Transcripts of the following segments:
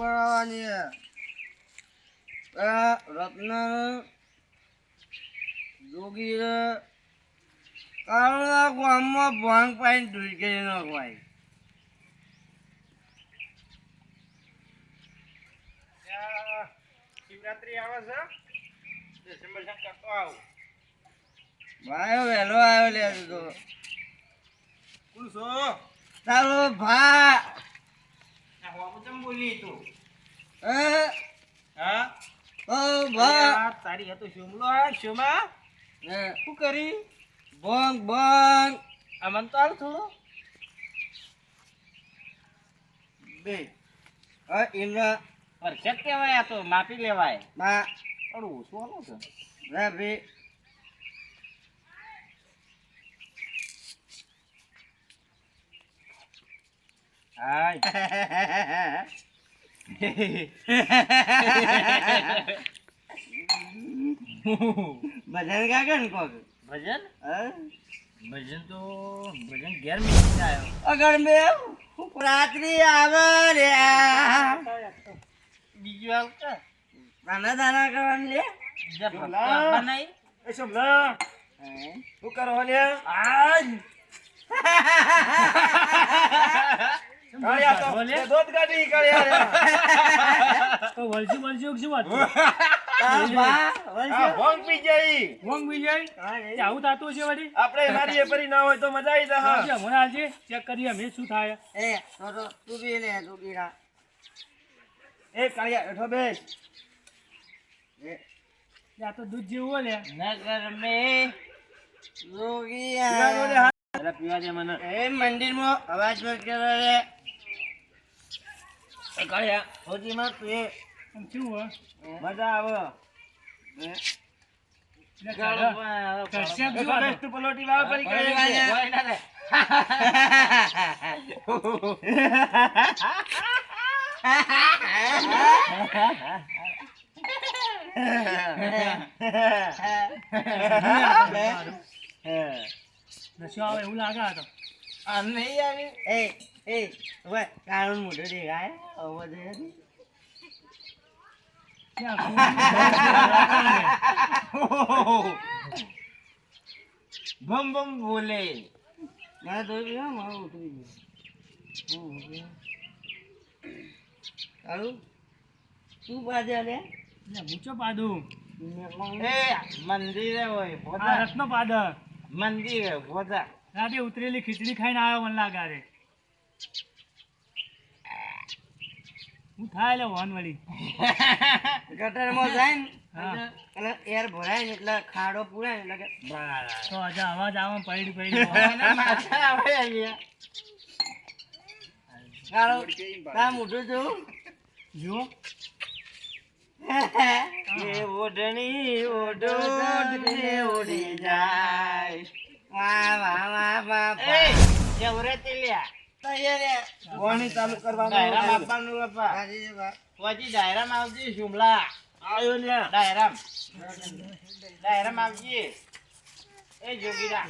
પડાવવાની રત્ન જોગી રે કાળના ગામમાં ભાંગ પાઈને ઢૂંઢી નાખવાય શિવરાત્રી આવે છે? દર્શન કરતો આવું. ભાઈ વહેલો આવ્યો લે તું. તારો ભા ચમ બોલી તું એ હા ઓ તારી હતો શુમલો આ શુમા? ને શું કરી? ભંગ ભંગ આ મન તો હાલ થોડો. બે. હા ઇન્દ્ર પરફેક્ટ કહેવાય આ તો માપી લેવાય. બા થોડું ઓછું છે. રે ભી ભજન કાકે ને કોક? ભજન? ભજન તો ભજન ઘેર મીઠી આવ્યો અગર મે રાત્રિ આવે રે બીજું હાલ કે? દાના દાના કરવાની લે. બનાવી એ શું કરો લે આજ. કાળિયા તો એ દૂધ કાઢી કાળિયા રે. વલસી વલસી શું વાત તારો ભા આ ભોંગ પી જાય. વોંગ બી જાય? તે આવું થતું છે વળી? આપણે મારીએ પરી ના હોય તો મજા આવી જાય આવજે, હમણાં આવજે ચેક કરીએ અમે શું થાય? એ તો તો તું બી લે તું એ કાળિયા હેઠો બેસ. આ તો દૂધ જેવું હોય નગર મે પીવા દે મને એ મંદિરમાં અવાજ મત કરો કાળિયા ફોજીમાં તું શું મજા આવે. પલોટી પરી કાળિયા એવું લાગે આ તો. નહીં આવી. એ એ હવે કાળું મોઢું દેખાય. બમ બમ બોલે. મારે તો બી ઉતરી ગયું. હું શું બાજે લે લે, મૂછો પાડું. એ મંદિરે હોય પોતા રત્નો પાડર મંદિરે પોતા રાતે ઉતરેલી ખીચડી ખાઈને આવ્યો મને લાગે હું થાય લે વાન વળી ગટરમાં જાય ને એટલે એર ભરાય ને એટલે ખાડો પૂરાય ને એટલે તો આજે અવાજ આવે પડી પડી માથા આવે અહીંયા જુઓ એ ઓઢણી ઓઢોઢને ઉડી જાય. વાહ વાહ વાહ વાહ જવરે તિલ્યા તૈયાર ચાલુ કરવાનું આપવાનું બાપા. પછી ડાયરામ આવજે શુમલા આવ્યો ડાયરામ. ડાયરામ આવજે. એ જોગીરા.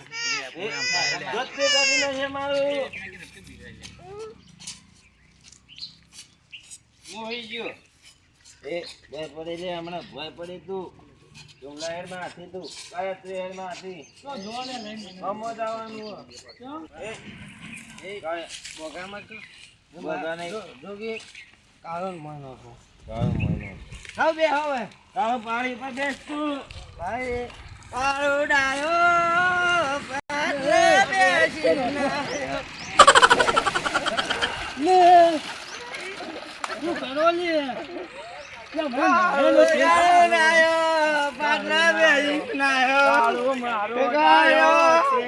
દૂધ પી છે મારું. મોહી ગયો. એ ભય પડે છે હમણાં ભય પડે તું. શુમલા હેરમાં હાથી તું. કયા તું અમો જવાનું. એ બોગામાં બધા નહીં જોગી કાળો મહિનો છે કાળો મહિનો હા બે હવે કાળો પાણી પર બેસ તું ભાઈ કાળો ડાયો પાછળ બેસી નાયો. શું કરો લે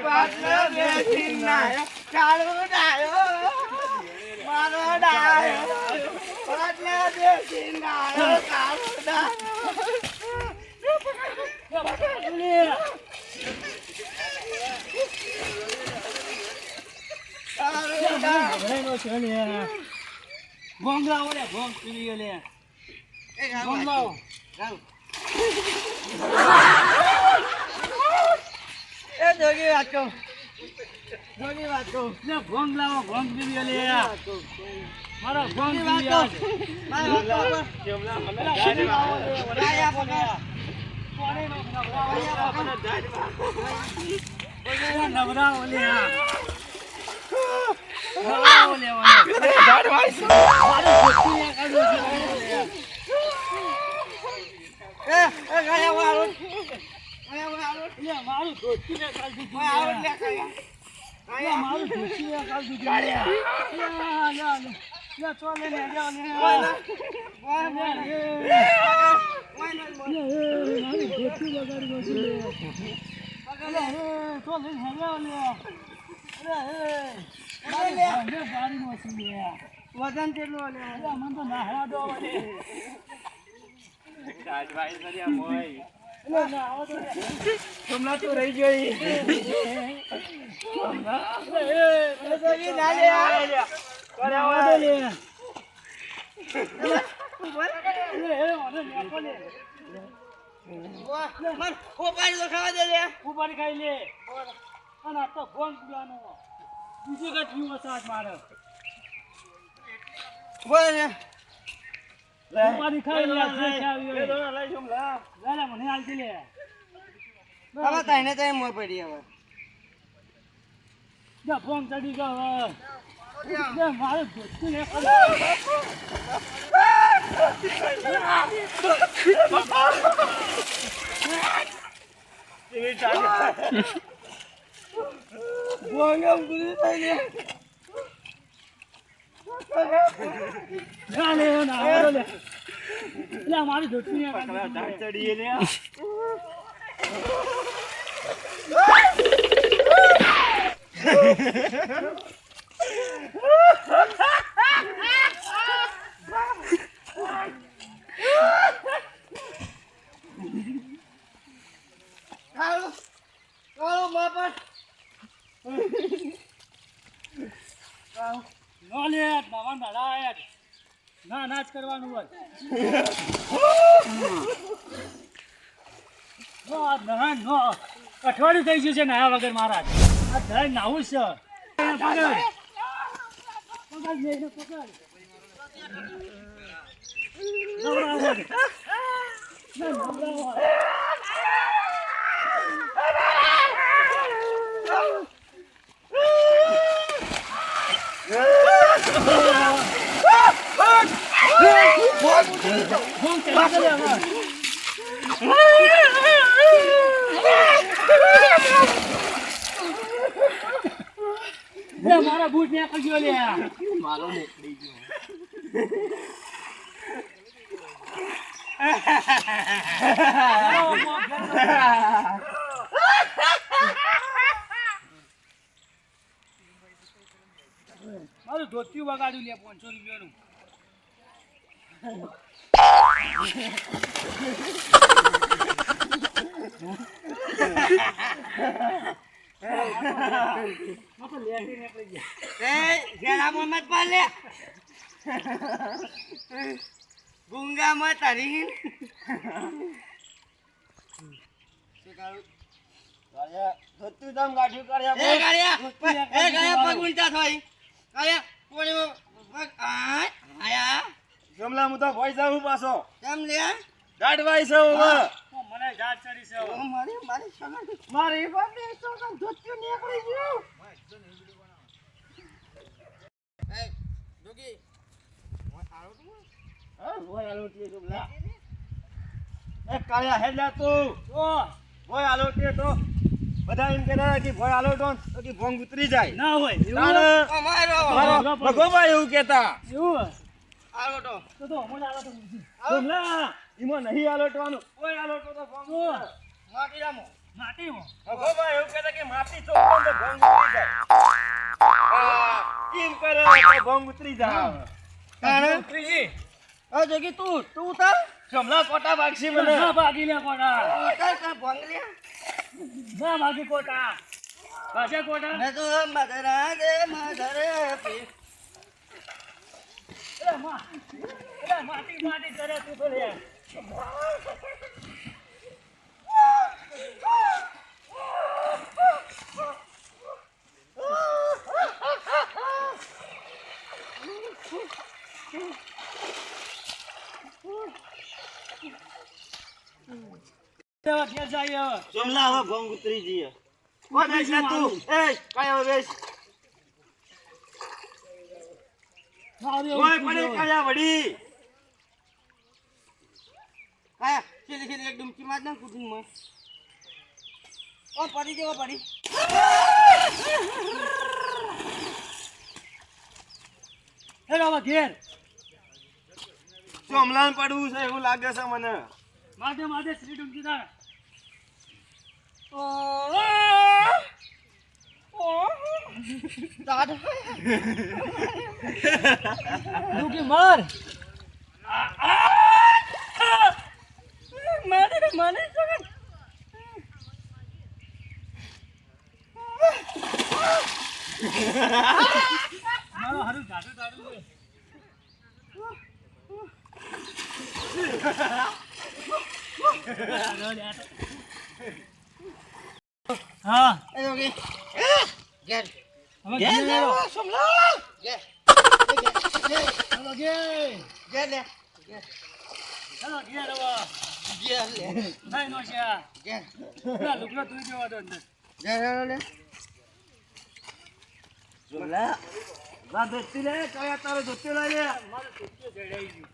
પાછળ બેસી નાયો. કાળો મારો ગાયો પાછળ બેસી નાયો. કાળો ડાયો મારો ડાયો પાછળ બેસી નાયો. કાળો ડાયો કાળો ડાયો ભોંગ લાવો લે ભોંગ પી લે એ ગામ ભોંગ વાંચો. લાવો ગામ. એ જોગી વાંચો જોગી વાંચો લે ભોંગ લાવો ભોંગ પી લે મારો ભોંગની વાત. મારી વાત. મને ગાડી નો. મારું ધોતી ને કાઢું છે. એ, એ ગાયા વાળો. ગાયા વાળો. લે, મારું ધોતી ને કાઢું છે. વજન કેટલું લે લે, મને તો નાહવા દો, લે. જમલા તો રહી ગઈ બીજું કઈ થયું હશે આજ મારે ઉપાડી ખાઈ લે જે ખાવી હોય. તો લઈ જમલા લે, લે, મને હાલતી લે. હવે તઈને તઈ મોર પડી હવે. જા ફોન ચડી ગયો હવે. લે, મારે ધોતી ને એવી ચાલી. બોંગમ ગુરી તઈને ના લે ના હાલો લે લે મારી ધોતી ચડીએ ને બાપા. નો લે નવા આયા ના નાચ કરવાનું હોય. અઠવાડિયું થઈ ગયું છે નાયા વગર મહારાજ. આ ધરાય નાવું છે. પકડ. પકડ દે. ના, નવરાવો. ભૂંગ ચડી ગયો હવે. લે, મારા બૂટ ને ગયો લે મારો મોકલી ગયો મારું ધોતિયું વગાડ્યું લે પાંચસો રૂપિયાનું આ તો લેટી નીકળી ગયા. એ ઘેડા મોહમ્મદ પાલે ગુંગા મત હરી ગાડિયા પગ ઉલટા થાય કોણીમાં આયા. જમલા હું તો ભોય જાઉં પાછો? કેમ લે? ભાઈ છે હવે. મને જાત ચડી છે હવે. ઓ મારી મારી સગન મારી બાપે સગન ધોત્યું નીકળી ગયું. એ જોગી હા, ભોય આલોટી જમલા એ કાળિયા હેડલા તું. ઓ. ભોય આલોટી તો. બધા એમ કહેતા કે ભોય આલોટો તો કે ભોંગ ઉતરી જાય. ના હોય. અમારો મારો ભગોભાઈ એવું કહેતા. એવું આલો તો. તો તો હમણાં આલો તો ઊંધી. જમલા એમાં નહીં આલોટવાનું. કોઈ આલોટો તો ભોંગ તો ઉતરે. માટી રામો. માટીમાં? ભગોભાઈ એવું કહેતા કે માટી ચોખ્ખો ને તો ભોંગ ઉતરી જાય. એમ કરે તો ભોંગ ઉતરી જાય? તાણે ઉતરી આ જોગી તું તું ઉતાર. જમલા કોટા વાગશી મને. ના ભાગી લે કોટા ઉતાર કા ભંગલિયા ના ભાગી કોટા. ભાગે કોટા? મેં તો મધરા દે મધરે પી મા માટી માટી કરે તું તો યાર જમલા હવે ભંગ ઉતરી જઈએ તું એ કાંઈ હવે એવું પડે કાયા વડી. કાયા છેલ્લે છેલ્લે એક ડુમકી માર દે કુટુંબમાં. ઓ પડી જેવો પડી. હેડ હવે ઘેર. સોમલાન પડવું છે એવું લાગે છે મને? માથે માથે શ્રી ડુમકી તાર ડુમકી માર મારે મને હા. ઘેર જાઓ. સોમલા ગેર ચાલો ઘેર. ગેર લે ચાલો ઘેર હવે. ગેર લે નહીં નો છે. ગેર પેલા લુગડા ધોઈ દેવા દો અંદર. ગેર લે સોમલા વા દોસ્તી લે કાયા તારો દોસ્તી લે મારે ધોતિયો જડાઈ ગયું.